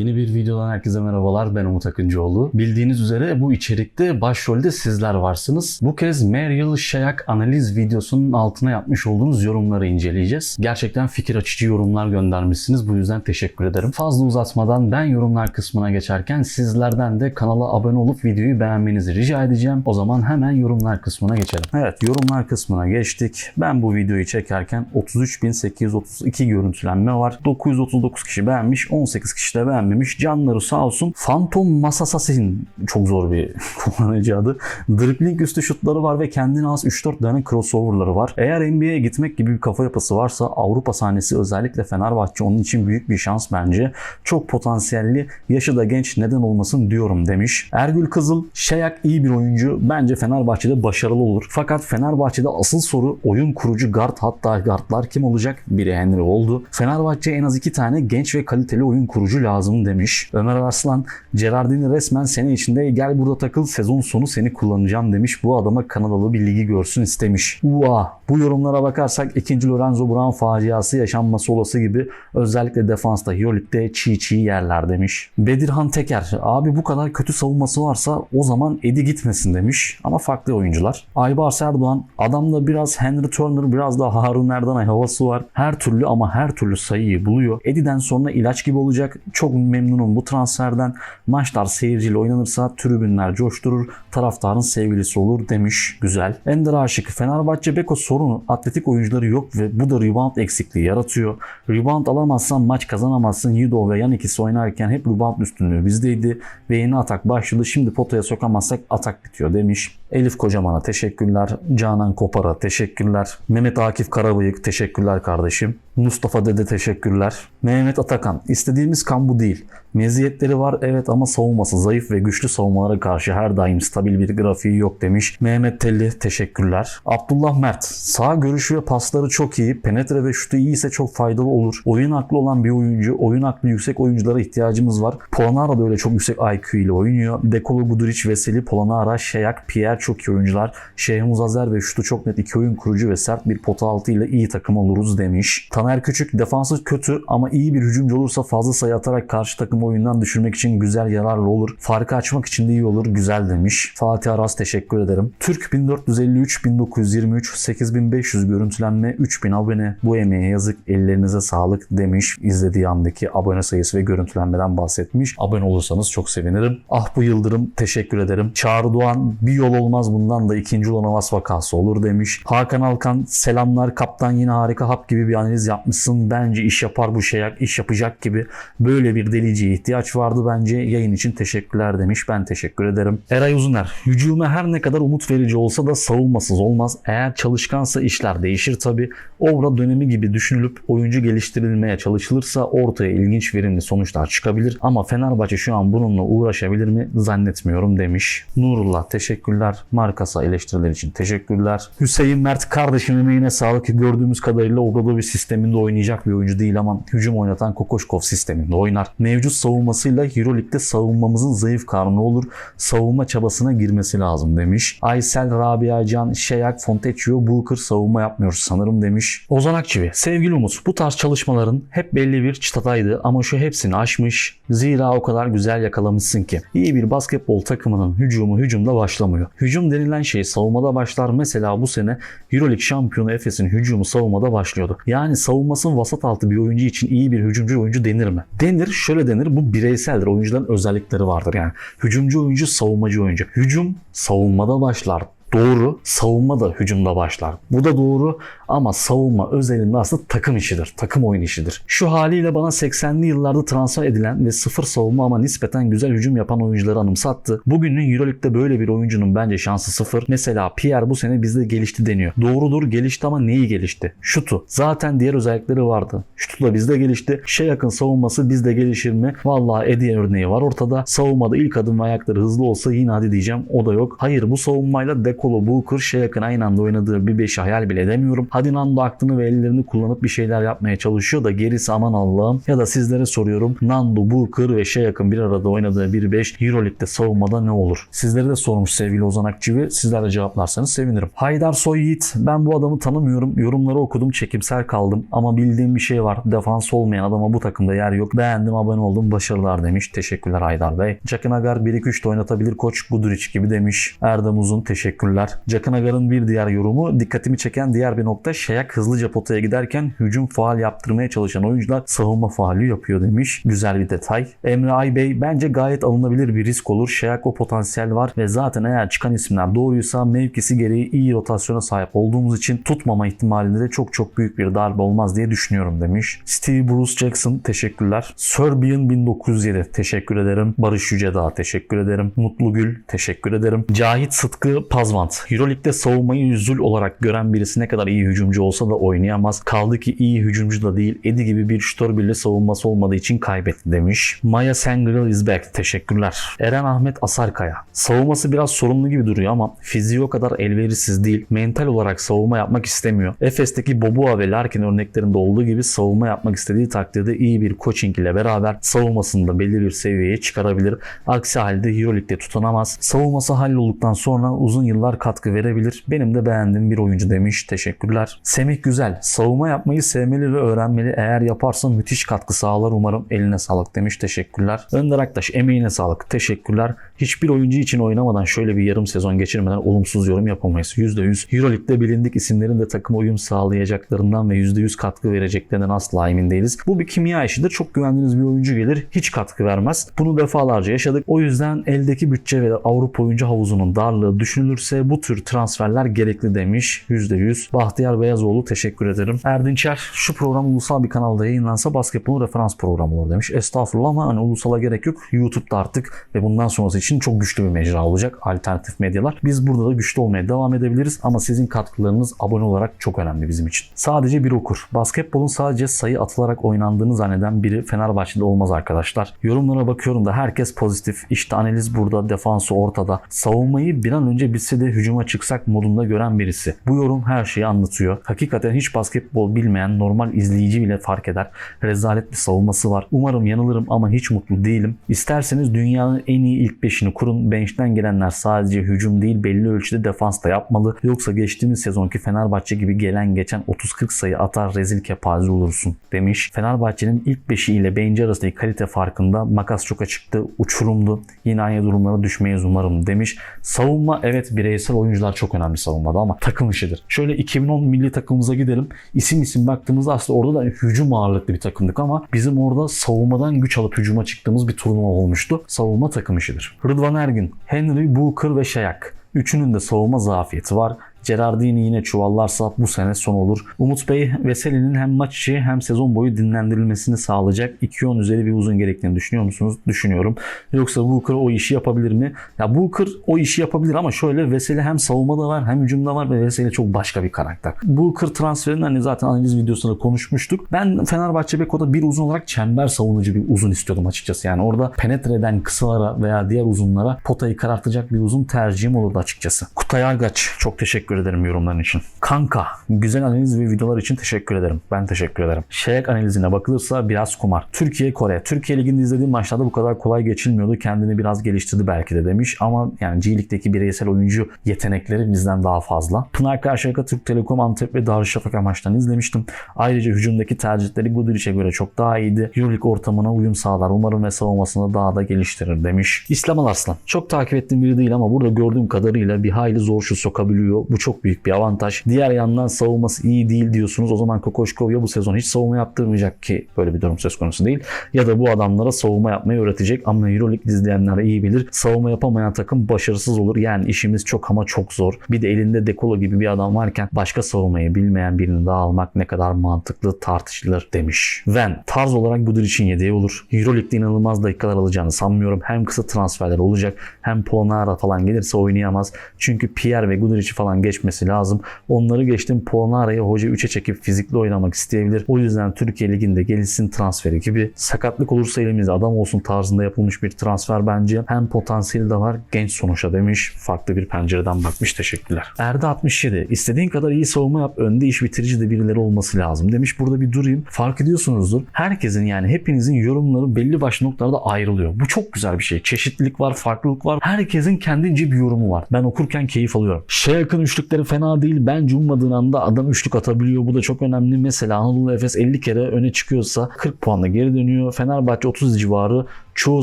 Yeni bir videodan herkese merhabalar. Ben Umut Akıncıoğlu. Bildiğiniz üzere bu içerikte başrolde sizler varsınız. Bu kez Meryl Şayak analiz videosunun altına yapmış olduğunuz yorumları inceleyeceğiz. Gerçekten fikir açıcı yorumlar göndermişsiniz. Bu yüzden teşekkür ederim. Fazla uzatmadan ben yorumlar kısmına geçerken sizlerden de kanala abone olup videoyu beğenmenizi rica edeceğim. O zaman hemen yorumlar kısmına geçelim. Evet yorumlar kısmına geçtik. Ben bu videoyu çekerken 33.832 görüntülenme var. 939 kişi beğenmiş, 18 kişi de beğenmemiş. Canları sağ olsun. Phantom Masasasin çok zor bir kullanıcı adı. Dribbling üstü şutları var ve kendine az 3-4 tane crossoverları var. Eğer NBA'ye gitmek gibi bir kafa yapısı varsa Avrupa sahnesi özellikle Fenerbahçe onun için büyük bir şans bence. Çok potansiyelli, yaşı da genç neden olmasın diyorum demiş. Ergül Kızıl, Şayak iyi bir oyuncu. Bence Fenerbahçe'de başarılı olur. Fakat Fenerbahçe'de asıl soru oyun kurucu guard hatta guardlar kim olacak? Biri Henry oldu. Fenerbahçe'ye en az iki tane genç ve kaliteli oyun kurucu lazım demiş. Ömer Arslan, Gerardini resmen sene içinde gel burada takıl sezon sonu seni kullanacağım demiş. Bu adama Kanadalı bir ligi görsün istemiş. Ua! Bu yorumlara bakarsak ikinci Lorenzo Brown faciası yaşanması olası gibi özellikle defansta Euroleague'de çiğ çiğ yerler demiş. Bedirhan Teker, abi bu kadar kötü savunması varsa o zaman Edi gitmesin demiş. Ama farklı oyuncular. Aybars Erdoğan, adamda biraz Henry Turner biraz da Harun Erdanay havası var. Her türlü ama her türlü sayıyı buluyor. Edi'den sonra ilaç gibi olacak. Çok memnunum bu transferden. Maçlar seyirciyle oynanırsa tribünler coşturur. Taraftarın sevgilisi olur demiş. Güzel. Ender Aşık. Fenerbahçe Beko sorunu atletik oyuncuları yok ve bu da rebound eksikliği yaratıyor. Rebound alamazsan maç kazanamazsın. Yido ve yan ikisi oynarken hep rebound üstünlüğü bizdeydi ve yeni atak başladı. Şimdi potaya sokamazsak atak bitiyor demiş. Elif Kocaman'a teşekkürler. Canan Kopar'a teşekkürler. Mehmet Akif Karabıyık teşekkürler kardeşim. Mustafa Dede teşekkürler. Mehmet Atakan istediğimiz kan bu değil. Meziyetleri var evet ama savunması zayıf ve güçlü savunmalara karşı her daim stabil bir grafiği yok demiş. Mehmet Telli teşekkürler. Abdullah Mert sağ görüşü ve pasları çok iyi. Penetre ve şutu iyi ise çok faydalı olur. Oyun aklı olan bir oyuncu. Oyun aklı yüksek oyunculara ihtiyacımız var. Polonara da öyle çok yüksek IQ ile oynuyor. Dekolo Buduric, Veseli, Polonara, Şeyak, Pierre çok iyi oyuncular. Şeyh Muzazer ve şutu çok net iki oyun kurucu ve sert bir pota altı ile iyi takım oluruz demiş. Taner Küçük defansı kötü ama iyi bir hücumcu olursa fazla sayı atarak karşı takımı oyundan düşürmek için güzel yararlı olur. Farkı açmak için de iyi olur. Güzel demiş. Fatih Aras teşekkür ederim. Türk 1453 1923 8500 görüntülenme 3000 abone. Bu emeğe yazık ellerinize sağlık demiş. İzlediği andaki abone sayısı ve görüntülenmeden bahsetmiş. Abone olursanız çok sevinirim. Ah bu Yıldırım teşekkür ederim. Çağrı Doğan bir yol olmaz bundan da ikinci olamaz vakası olur demiş. Hakan Alkan selamlar kaptan yine harika hap gibi bir analiz yapmışsın. Bence iş yapar bu şey iş yapacak gibi böyle bir deliciye ihtiyaç vardı bence. Yayın için teşekkürler demiş. Ben teşekkür ederim. Eray Uzuner. Hücuma her ne kadar umut verici olsa da savunmasız olmaz. Eğer çalışkansa işler değişir tabi. Ovra dönemi gibi düşünülüp oyuncu geliştirilmeye çalışılırsa ortaya ilginç verimli sonuçlar çıkabilir. Ama Fenerbahçe şu an bununla uğraşabilir mi zannetmiyorum demiş. Nurullah teşekkürler. Markasa eleştiriler için teşekkürler. Hüseyin Mert kardeşim emeğine sağlık. Gördüğümüz kadarıyla Obradoviç sisteminde oynayacak bir oyuncu değil ama hücum oynatan Kokoşkov sisteminde oynar. Mevcut savunmasıyla Euroleague'de savunmamızın zayıf karnı olur. Savunma çabasına girmesi lazım demiş. Aysel Rabia Can, Şeyak, Fontecchio, Booker savunma yapmıyoruz sanırım demiş. Ozan Akçivi, sevgili Umut bu tarz çalışmaların hep belli bir çıtadaydı ama şu hepsini aşmış. Zira o kadar güzel yakalamışsın ki. İyi bir basketbol takımının hücumu hücumda başlamıyor. Hücum denilen şey savunmada başlar. Mesela bu sene Euroleague şampiyonu Efes'in hücumu savunmada başlıyordu. Yani savunmasının vasat altı bir oyuncu için iyi bir hücumcu oyuncu denir mi? Denir, şöyle denir. Bu bireyseldir. Oyuncuların özellikleri vardır yani. Hücumcu oyuncu, savunmacı oyuncu. Hücum savunmada başlar. Doğru. Savunma da hücumda başlar. Bu da doğru ama savunma özelinde aslında takım işidir. Takım oyun işidir. Şu haliyle bana 80'li yıllarda transfer edilen ve sıfır savunma ama nispeten güzel hücum yapan oyuncuları anımsattı. Bugünün Euroleague'de böyle bir oyuncunun bence şansı sıfır. Mesela Pierre bu sene bizde gelişti deniyor. Doğrudur gelişti ama neyi gelişti? Şutu. Zaten diğer özellikleri vardı. Şutu da bizde gelişti. Şey yakın savunması bizde gelişir mi? Vallahi Eddie örneği var ortada. Savunmada ilk adım ayakları hızlı olsa yine hadi diyeceğim. O da yok. Hayır bu savunmayla Deko Dekolo, Booker, Şayak'ın aynı anda oynadığı bir beşi hayal bile edemiyorum. Hadi Nando aklını ve ellerini kullanıp bir şeyler yapmaya çalışıyor da gerisi aman Allah'ım. Ya da sizlere soruyorum. Nando, Booker ve Şayak'ın bir arada oynadığı bir 5 Euroleague'de savunmada ne olur? Sizlere de sormuş sevgili Ozan Akçıvi. Sizler de cevaplarsanız sevinirim. Haydar Soy Yiğit. Ben bu adamı tanımıyorum. Yorumları okudum. Çekimsel kaldım. Ama bildiğim bir şey var. Defans olmayan adama bu takımda yer yok. Beğendim, abone oldum. Başarılar demiş. Teşekkürler Haydar Bey. Jackson Agar 1-2-3'te oynatabilir koç Guduric gibi demiş. Erdem Uzun teşekkürler. Jackson Agar'ın bir diğer yorumu dikkatimi çeken diğer bir nokta Şayak hızlıca potaya giderken hücum faal yaptırmaya çalışan oyuncular savunma faali yapıyor demiş. Güzel bir detay. Emre Aybey bence gayet alınabilir bir risk olur. Şayak o potansiyel var ve zaten eğer çıkan isimler doğruysa mevkisi gereği iyi rotasyona sahip olduğumuz için tutmama ihtimalinde de çok çok büyük bir darbe olmaz diye düşünüyorum demiş. Steve Bruce Jackson teşekkürler. Serbian 1907 teşekkür ederim. Barış Yücedağ teşekkür ederim. Mutlu Gül teşekkür ederim. Cahit Sıtkı Pazvant. Euroleague'de savunmayı yüzül olarak gören birisi ne kadar iyi hücumcu olsa da oynayamaz. Kaldı ki iyi hücumcu da değil. Eddie gibi bir şutör bile savunması olmadığı için kaybetti demiş. Maya Sengril is back. Teşekkürler. Eren Ahmet Asarkaya. Savunması biraz sorunlu gibi duruyor ama fiziği o kadar elverişsiz değil. Mental olarak savunma yapmak istemiyor. Efes'teki Boboa ve Larkin örneklerinde olduğu gibi savunma yapmak istediği takdirde iyi bir coaching ile beraber savunmasını da belli bir seviyeye çıkarabilir. Aksi halde Euroleague'de tutunamaz. Savunması hallolduktan sonra uzun yıllar katkı verebilir. Benim de beğendiğim bir oyuncu demiş. Teşekkürler. Semih Güzel. Savunma yapmayı sevmeli ve öğrenmeli. Eğer yaparsa müthiş katkı sağlar umarım. Eline sağlık demiş. Teşekkürler. Önder Aktaş emeğine sağlık. Teşekkürler. Hiçbir oyuncu için oynamadan şöyle bir yarım sezon geçirmeden olumsuz yorum yapamayız. %100. Euroleague'de bilindik isimlerin de takıma uyum sağlayacaklarından ve %100 katkı vereceklerinden asla emin değiliz. Bu bir kimya işidir. Çok güvendiğiniz bir oyuncu gelir. Hiç katkı vermez. Bunu defalarca yaşadık. O yüzden eldeki bütçe ve Avrupa oyuncu havuzunun darlığı düşünülürse bu tür transferler gerekli demiş. %100. Bahtiyar Beyazoğlu teşekkür ederim. Erdinçer şu program ulusal bir kanalda yayınlansa basketbolun referans programı olur demiş. Estağfurullah ama hani ulusala gerek yok. YouTube'da artık ve bundan sonrası için çok güçlü bir mecra olacak. Alternatif medyalar. Biz burada da güçlü olmaya devam edebiliriz ama sizin katkılarınız abone olarak çok önemli bizim için. Sadece bir okur. Basketbolun sadece sayı atılarak oynandığını zanneden biri Fenerbahçe'de olmaz arkadaşlar. Yorumlara bakıyorum da herkes pozitif. İşte analiz burada, defansı ortada. Savunmayı bir an önce bitse de hücuma çıksak modunda gören birisi. Bu yorum her şeyi anlatıyor. Hakikaten hiç basketbol bilmeyen normal izleyici bile fark eder. Rezalet bir savunması var. Umarım yanılırım ama hiç mutlu değilim. İsterseniz dünyanın en iyi ilk beşini kurun. Bench'ten gelenler sadece hücum değil belli ölçüde defans da yapmalı. Yoksa geçtiğimiz sezonki Fenerbahçe gibi gelen geçen 30-40 sayı atar rezil kepaze olursun demiş. Fenerbahçe'nin ilk beşi ile Benci arasındaki kalite farkında makas çok açıktı. Uçurumdu. Yine aynı durumlara düşmeyiz umarım demiş. Savunma evet bireysel oyuncular çok önemli savunmada ama takım işidir. Şöyle 2010 milli takımımıza gidelim. İsim isim baktığımızda aslında orada da hücum ağırlıklı bir takımdık ama bizim orada savunmadan güç alıp hücuma çıktığımız bir turnuva olmuştu. Savunma takım işidir. Rıdvan Ergin, Henry, Booker ve Şayak. Üçünün de savunma zafiyeti var. Gerardini yine çuvallarsa bu sene son olur. Umut Bey Veseli'nin hem maç içi hem sezon boyu dinlendirilmesini sağlayacak 2-10 üzeri bir uzun gerektiğini düşünüyor musunuz? Düşünüyorum. Yoksa Booker o işi yapabilir mi? Ya Booker o işi yapabilir ama şöyle Veseli hem savunmada var hem hücumda var ve Veseli çok başka bir karakter. Booker transferini hani zaten analiz videosunda konuşmuştuk. Ben Fenerbahçe Beko'da bir uzun olarak çember savunucu bir uzun istiyordum açıkçası. Yani orada penetre eden kısalara veya diğer uzunlara potayı karartacak bir uzun tercihim olurdu açıkçası. Kutay Argaç çok teşekkür ederim yorumların için. Kanka güzel analiz ve videolar için teşekkür ederim. Ben teşekkür ederim. Şayak analizine bakılırsa biraz kumar. Türkiye Kore. Türkiye Ligi'nde izlediğim maçlarda bu kadar kolay geçilmiyordu. Kendini biraz geliştirdi belki de demiş ama yani G Lig'deki bireysel oyuncu yetenekleri bizden daha fazla. Pınar Karşıyaka Türk Telekom Antep ve Darüşşafaka maçlarını izlemiştim. Ayrıca hücumdaki tercihleri Guduric'e göre çok daha iyiydi. Euroleague ortamına uyum sağlar. Umarım ve savunmasını daha da geliştirir demiş. İslam Arslan. Çok takip ettiğim biri değil ama burada gördüğüm kadarıyla bir hayli zor şut sokabiliyor. Bu çok büyük bir avantaj. Diğer yandan savunması iyi değil diyorsunuz. O zaman Kokoşkov ya bu sezon hiç savunma yaptırmayacak ki böyle bir durum söz konusu değil. Ya da bu adamlara savunma yapmayı öğretecek ama Euroleague izleyenler iyi bilir. Savunma yapamayan takım başarısız olur. Yani işimiz çok ama çok zor. Bir de elinde Dekolo gibi bir adam varken başka savunmayı bilmeyen birini daha almak ne kadar mantıklı tartışılır demiş. Ven tarz olarak budur için yedeği olur. Euroleague'de inanılmaz dakikalar alacağını sanmıyorum. Hem kısa transferler olacak hem Polnara falan gelirse oynayamaz. Çünkü Pierre ve Guduric'i falan geçmesi lazım. Onları geçtim Polonara'yı hoca 3'e çekip fizikli oynamak isteyebilir. O yüzden Türkiye Ligi'nde gelişsin transferi gibi. Sakatlık olursa elimizde adam olsun tarzında yapılmış bir transfer bence. Hem potansiyeli de var genç sonuçta demiş. Farklı bir pencereden bakmış teşekkürler. Erdi 67. İstediğin kadar iyi savunma yap. Önde iş bitirici de birileri olması lazım demiş. Burada bir durayım. Fark ediyorsunuzdur. Herkesin yani hepinizin yorumları belli başlı noktalarda ayrılıyor. Bu çok güzel bir şey. Çeşitlilik var, farklılık var. Herkesin kendince bir yorumu var. Ben okurken keyif alıyorum. Şey yakın üçlükleri fena değil. Bence ummadığın anda adam üçlük atabiliyor. Bu da çok önemli. Mesela Anadolu Efes 50 kere öne çıkıyorsa 40 puanla geri dönüyor. Fenerbahçe 30 civarı çoğu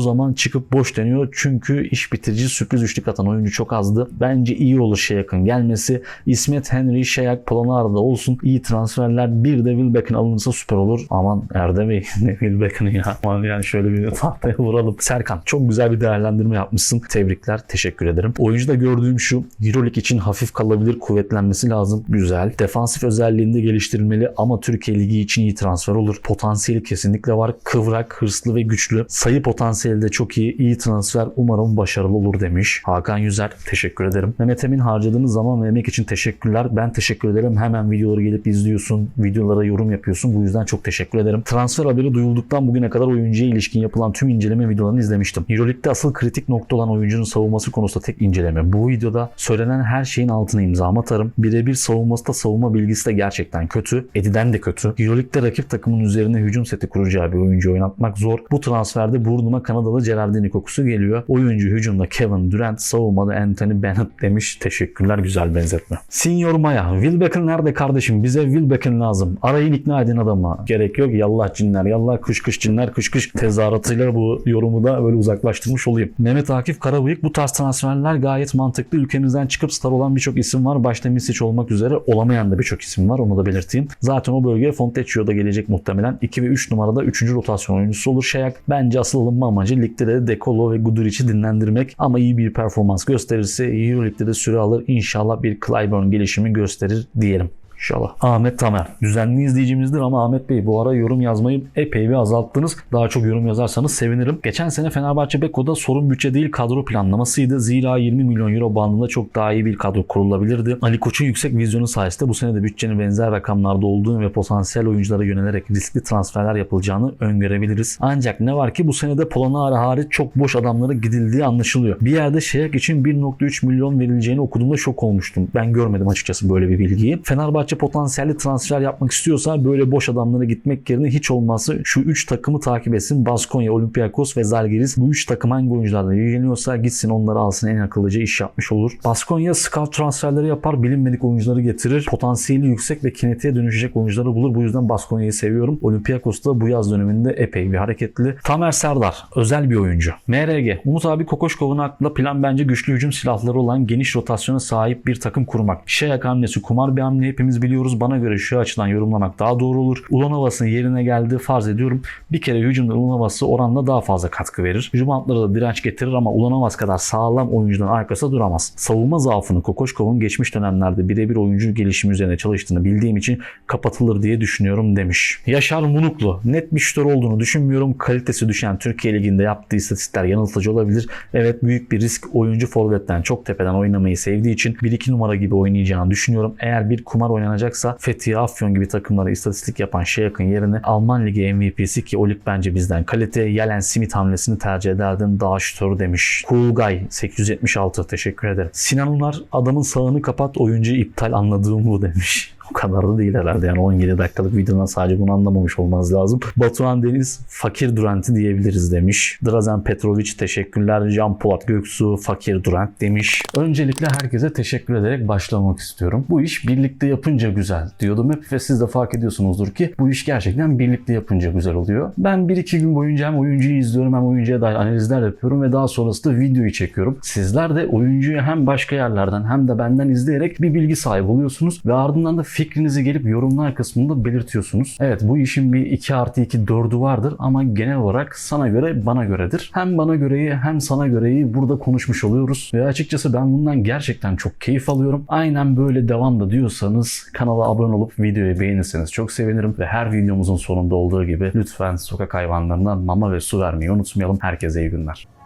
zaman çıkıp boş dönüyor. Çünkü iş bitirici sürpriz üçlük atan oyuncu çok azdı. Bence iyi olur şey yakın gelmesi. İsmet Henry, Şayak, Polonar'da olsun. iyi transferler. Bir de Wilbeck'in alınırsa süper olur. Aman Erde Bey ne Wilbeck'in ya. Aman yani şöyle bir tahtaya vuralım. Serkan çok güzel bir değerlendirme yapmışsın. Tebrikler. Teşekkür ederim. Oyuncuda gördüğüm şu. Euroleague için hafif kalabilir. Kuvvetlenmesi lazım. Güzel. Defansif özelliğinde geliştirmeli ama Türkiye Ligi için iyi transfer olur. Potansiyeli kesinlikle var. Kıvrak, hırslı ve güçlü. Sayı potansiyeli de çok iyi. İyi transfer. Umarım başarılı olur demiş. Hakan Yüzer. Teşekkür ederim. Mehmet Emin harcadığınız zaman ve emek için teşekkürler. Ben teşekkür ederim. Hemen videoları gelip izliyorsun. Videolara yorum yapıyorsun. Bu yüzden çok teşekkür ederim. Transfer haberi duyulduktan bugüne kadar oyuncuya ilişkin yapılan tüm inceleme videolarını izlemiştim. Euroleague'de asıl kritik nokta olan oyuncunun savunması konusunda tek inceleme. Bu videoda söylenen her şeyin altına imzamı atarım. Birebir savunması da savunma bilgisi de gerçekten kötü. Edi'den de kötü. Euroleague'de rakip takımın üzerine hücum seti kuracağı bir oyuncu oynatmak zor. Bu transferde burnuma Kanadalı Gerardini kokusu geliyor. Oyuncu hücumda Kevin Durant, savunmada Anthony Bennett demiş. Teşekkürler güzel benzetme. Senior Maya, Wilbeck'in nerede kardeşim? Bize Wilbeck'in lazım. Arayın ikna edin adamı. Gerek yok. Yallah cinler, yallah kış kış cinler, kış kış tezahüratıyla bu yorumu da böyle uzaklaştırmış olayım. Mehmet Akif Karabıyık bu tarz transferler gayet mantıklı. Ülkemizden çıkıp star olan birçok isim var. Başta Misic olmak üzere olamayan da birçok isim var. Onu da belirteyim. Zaten o bölgeye Fontecchio da gelecek muhtemelen. 2 ve 3 numarada 3. rotasyon oyuncusu olur Şayak. Bence asıl alınma amacı ligde de Dekolo ve Guduric'i dinlendirmek. Ama iyi bir performans gösterirse Euroleague'de de süre alır. İnşallah bir Clyburn gelişimi gösterir diyelim. İnşallah. Ahmet Tamer. Düzenli izleyicimizdir ama Ahmet Bey bu ara yorum yazmayı epey bir azalttınız. Daha çok yorum yazarsanız sevinirim. Geçen sene Fenerbahçe Beko'da sorun bütçe değil kadro planlamasıydı. Zira 20 milyon euro bandında çok daha iyi bir kadro kurulabilirdi. Ali Koç'un yüksek vizyonu sayesinde bu sene de bütçenin benzer rakamlarda olduğunu ve potansiyel oyunculara yönelerek riskli transferler yapılacağını öngörebiliriz. Ancak ne var ki bu senede Polonara hariç çok boş adamlara gidildiği anlaşılıyor. Bir yerde Şeyak için 1.3 milyon verileceğini okuduğumda şok olmuştum. Ben görmedim açıkçası böyle bir bilgiyi. Fenerbahçe potansiyelli transfer yapmak istiyorsa böyle boş adamlara gitmek yerine hiç olmazsa şu 3 takımı takip etsin. Baskonya, Olympiakos ve Zalgiris. Bu 3 takım hangi oyunculardan ilgileniyorsa gitsin onları alsın en akıllıca iş yapmış olur. Baskonya scout transferleri yapar. Bilinmedik oyuncuları getirir. Potansiyeli yüksek ve kinetiğe dönüşecek oyuncuları bulur. Bu yüzden Baskonya'yı seviyorum. Olympiakos da bu yaz döneminde epey bir hareketli. Tamer Serdar. Özel bir oyuncu. MRG. Umut abi Kokoşkov'un aklında plan bence güçlü hücum silahları olan geniş rotasyona sahip bir takım kurmak. Şayak hamlesi kumar bir hamle hepimiz biliyoruz. Bana göre şu açıdan yorumlamak daha doğru olur. Ulanovas'ın yerine geldiği farz ediyorum. Bir kere hücumda Ulanovas'ı oranla daha fazla katkı verir. Hücum hatları da direnç getirir ama Ulanovas kadar sağlam oyuncudan arkasında duramaz. Savunma zaafını Kokoşkov'un geçmiş dönemlerde birebir oyuncu gelişimi üzerine çalıştığını bildiğim için kapatılır diye düşünüyorum demiş. Yaşar Munuklu. Net bir şutör olduğunu düşünmüyorum. Kalitesi düşen Türkiye Ligi'nde yaptığı istatistikler yanıltıcı olabilir. Evet büyük bir risk oyuncu forvetten çok tepeden oynamayı sevdiği için 1-2 numara gibi oynayacağını düşünüyorum. Eğer bir kumar oynanacaksa Fethiye Afyon gibi takımlara istatistik yapan şey yakın yerine Alman Ligi MVP'si ki o lig bence bizden kalite Yelen Simit hamlesini tercih ederdim. Daha şutörü demiş. Cool Guy 876 teşekkür ederim. Sinan adamın sağını kapat oyuncu iptal anladığım bu demiş. O kadar da değil herhalde yani 17 dakikalık videodan sadece bunu anlamamış olmanız lazım. Batuhan Deniz fakir Durant'i diyebiliriz demiş. Drazen Petrovic teşekkürler. Can Polat Göksu fakir Durant demiş. Öncelikle herkese teşekkür ederek başlamak istiyorum. Bu iş birlikte yapınca güzel diyordum hep ve siz de fark ediyorsunuzdur ki bu iş gerçekten birlikte yapınca güzel oluyor. Ben 1-2 gün boyunca hem oyuncuyu izliyorum hem oyuncuya dair analizler yapıyorum ve daha sonrasında videoyu çekiyorum. Sizler de oyuncuyu hem başka yerlerden hem de benden izleyerek bir bilgi sahibi oluyorsunuz ve ardından da fikrinizi gelip yorumlar kısmında belirtiyorsunuz. Evet bu işin bir 2 artı 2 4'ü vardır ama genel olarak sana göre bana göredir. Hem bana göreyi hem sana göreyi burada konuşmuş oluyoruz ve açıkçası ben bundan gerçekten çok keyif alıyorum. Aynen böyle devam da diyorsanız kanala abone olup videoyu beğenirseniz çok sevinirim ve her videomuzun sonunda olduğu gibi lütfen sokak hayvanlarına mama ve su vermeyi unutmayalım. Herkese iyi günler.